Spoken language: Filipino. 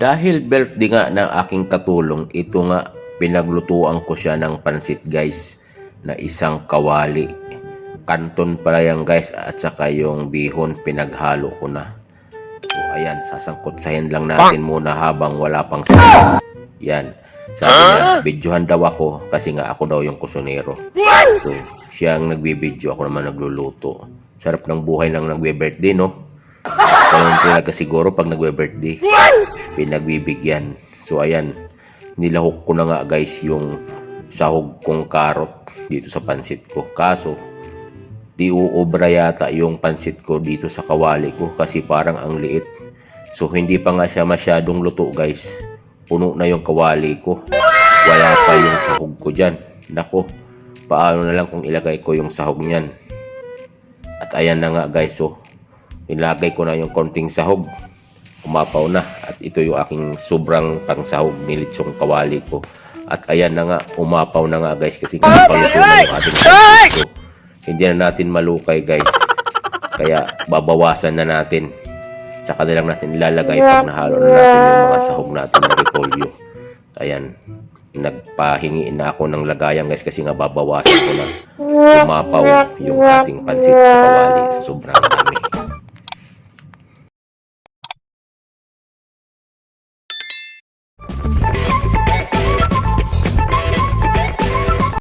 Dahil birthday nga ng aking katulong, ito nga pinaglutuan ko siya ng pansit guys na isang kawali. Kanton pala yan guys at saka yung bihon pinaghalo ko na. So ayan, sasangkot-sahin lang natin muna habang wala pang sayo. Yan. Sabi niya, videohan daw ako kasi nga ako daw yung kusunero. So, siya ang nagbibideo, ako naman nagluluto. Sarap ng buhay ng nagbe-birthday, no? Ganun talaga siguro pag nagbe-birthday. Pinagbibigyan. So, ayan. Nilahok ko na nga guys yung sahog kong karot dito sa pansit ko. Kaso, di uubra yata yung pansit ko dito sa kawali ko kasi parang ang liit. So, hindi pa nga siya masyadong luto guys. Puno na yung kawali ko. Wala pa yung sahog ko dyan. Nako, paano na lang kung ilagay ko yung sahog niyan. At ayan na nga guys, so ilagay ko na yung konting sahog. Umapaw na. At ito yung aking sobrang pangsahog ni litsong kawali ko. At ayan na nga, umapaw na nga guys kasi kinapaluto na yung ating pansit. So, hindi na natin malukay guys. Kaya babawasan na natin. Saka na lang natin ilalagay pag nahalo na natin yung mga sahog natin na repolyo. Ayan. Nagpahingi na ako ng lagayan guys kasi nga babawasan ko na umapaw yung ating pansit sa kawali sa sobrang dami.